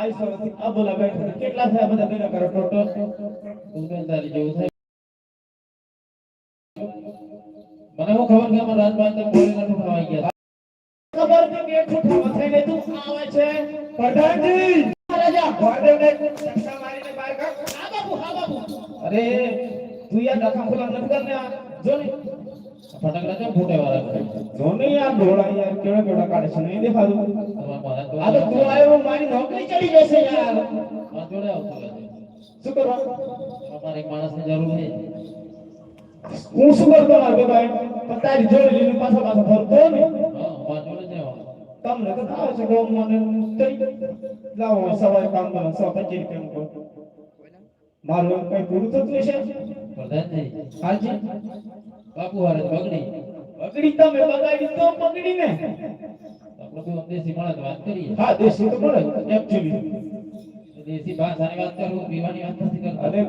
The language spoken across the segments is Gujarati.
બાવીસો વર્ષથી બેઠા કેટલા થયા બધા ભેગા કરો ટોટલ? ઓગણતાલીસ જેવું થાય. મને હું ખબર કે અમારા રાજભાઈ તો નથી ઠુકરાવાઈ ગયા ખબર કે બે ઠૂઠામાં થઈને તું આવે છે. પ્રધાનજી રાજા ગોરદેવને ધક્કા મારીને બહાર કાઢ. હા બાપુ હા બાપુ. અરે, તું યાર ડખા ખોલા નથી કરને. જો ને ફટાકડા કેમ ફૂટે વાળા જો યાર ડોળા યાર કેવડા કેવડા કાઢે છે નહીં દેખાતું આ તો તું આવ્યો મારી નોકરી ચડી જશે યાર આ જોડે આવતું રહેજો. શું કરવા અમારે એક માણસની જરૂર છે હું શું કરતો મારો ભાઈ પણ તારી જોડે લઈને પાછો પાછો ફરતો ને હા તમને તો આવે છે કે મને લાવો સવારે કામ કરો સો પચીસ રૂપિયા મૂકો મારું કઈ પૂરું થતું પ્રધાનજી હાજી બાપુ હારે બગડી. બગડી તમે બગાડી તો બગડી ને. આપણે કોઈ દેશી માણસ વાત કરીએ. હા દેશી તો પડે એક્ચ્યુઅલી દેશી ભાષાની વાત કરું પીવાની વાત નથી કરતો. અરે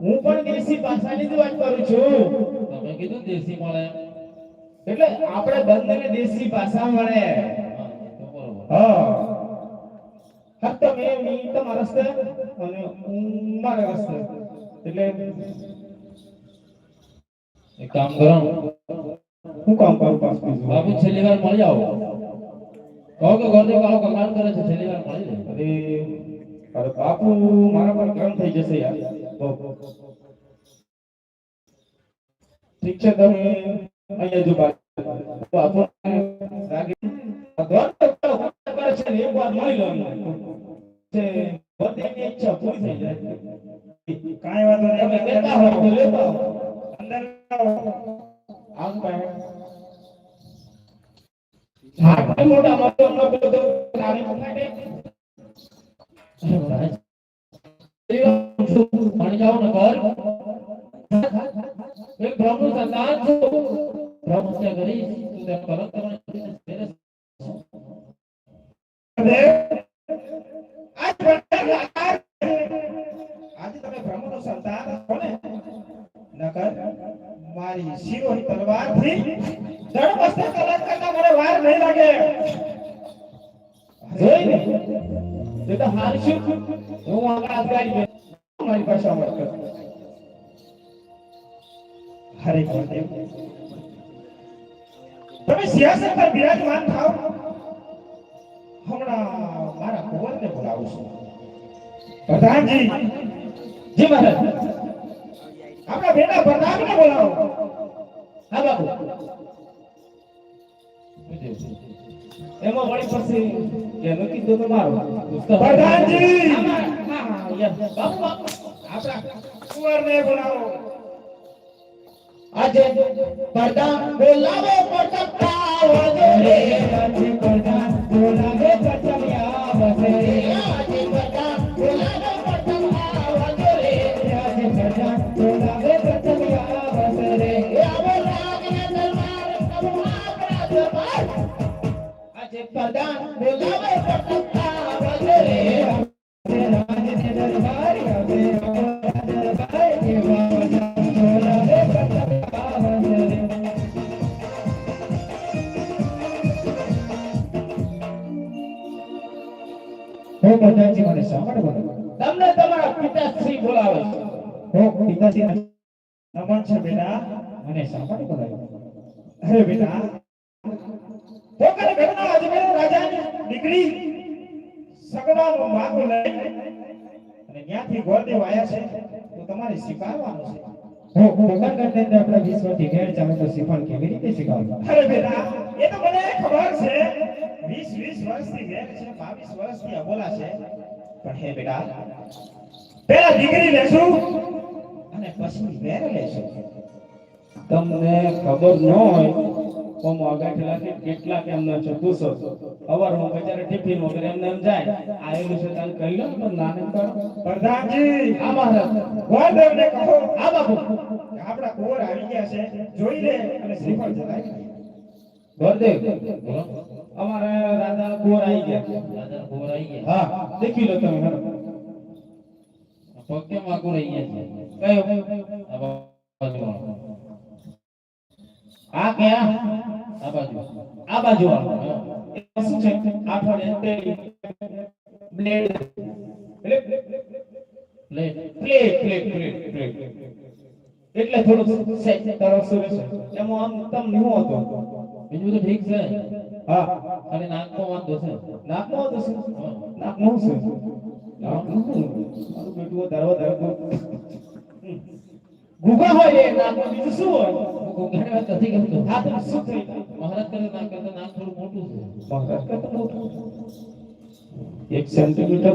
હું પણ દેશી ભાષાની જ વાત કરું છું. તમે કીધું દેશી મળે. એટલે આપણે બંનેને દેશી ભાષા મળે. હા, હા. તમે તમારા રસ્તે અને મારા રસ્તે. એટલે એક કામ કરો હું કામ કરું પાસ પાસ બાબુ છેલ્લી વાર મળી આવો કહો કે ઘરને કાળો કમાન કરે છે છેલ્લી વાર મળી અરે અરે બાપુ મારા પર કામ થઈ જશે યાર ઠીક છે તમે અહીંયા જો બાપુ બાપુ આમ પાડે. હા ભાઈ મોટા મોટો કરવાની છોડીને તેને આજ પણ આજે તમે બ્રહ્મનો સંતાન છો ને નકર મારી શિરોની તલવારથી જડ મસ્તક કલાક કરતા મને વાર નહીં લાગે. જોઈને તે તો હાલ શું હું આગળ આગળ મારી અમર કર. હરે ગુરુદેવ તમે સિંહાસન પર બિરાજમાન થાવ હમણાં મારા કુંવરને બોલાવું છું. પ્રધાનજી, જી મહારાજ. આપણા બેટા પ્રતાપને બોલાવો. હા બાપુ એમાં વળી પછી એનો કીધો તો મારો પ્રધાનજી! કુંવરને બોલાવો. આજે પડદા બોલાવે પડતા વગરે પ્રધાનજી મને સાંભળો. તમને તમારા પિતાશ્રી બોલાવે છે. ઓ પિતાજી નમન છે બેટા. મને સાંભળો બોલાવે. અરે બેટા. પોકર ઘરના અજમેર રાજાની દીકરી સગડાનો માગો લઈ અને ત્યાંથી ગોરદેવ આયા છે. તો તમારે સ્વીકારવાનું છે. હો ભગવાન કરતા અંદર વિશ્વથી ઘેર ચાલે તો શ્રીફળ કેવી રીતે શીખવવું અરે બેટા એ તો મને ખબર છે. 20 20 વર્ષથી ઘેર છે 22 વર્ષથી અબોલા છે. પણ હે બેટા પહેલા દીકરી લેશું અને પછી વેર લેશું. તમને ખબર ન હોય તો મોગાઠેલા કે કેટલા કેમના છે પૂછો. અવારમાં ટિફિન વગર એમને એમ જાય આયેલું છે તારે કહી લો પણ નાને કરો પ્રધાનજી આ મહારાજ. ગોરદેવને કહો આ બાપુ આપણા કુંવર આવી ગયા છે જોઈ લે અને શ્રીફળ જલાય ગોરદેવ અમારા રાજા કુંવર આવી ગયા. દાદા કુંવર આવી ગયા. હા દેખી લો તમે. પગ કેમ આગળ રહી ગયા છે? કયો? આ બાજુ. આ કયા? આ બાજુ. આ બાજુ વાળો. શું છે? આઠ વાગે તે બ્લેડ. એટલે plate plate plate plate plate એટલે થોડું સેટ તરફ રહેશે? એમાં આમ તમ નહીં હતો? બીજું તો ઠીક છે. હા અને નાકનો વાંધો છે. નાકમાં વાંધો છે? નાકમાં મારું બેટું વધારે વધારે ગુગા હોય એ નાકમાં બીજું શું હોય? હું વાત નથી કરતો. હા તો શું થઈ મહારાજ કરે નાક કરતા નાક થોડું મોટું છે. મહારાજ કરતા મોટું. એક સેન્ટીમીટર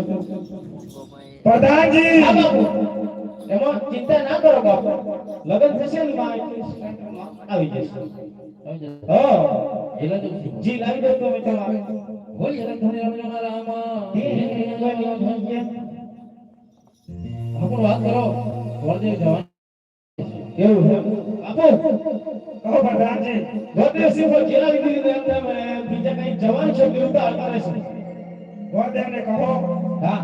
પ્રધાનજી એમાં ચિંતા ના કરો બાપુ. લગન થશે ને માં આવી જશે. હા. એલા જ જી લાવી દો તો મેં બોલ યાર ઘરે રમજો રામા આપણું વાત કરો. વરદેવ જવાન છે. બાપુ કહો પ્રધાનજી ગોત્રીય સિંહો જેના લીધે લીધે. એમ બીજા કઈ જવાન છે વિરુદ્ધ આવતા રહેશે ગોરદેવને કહો. હા.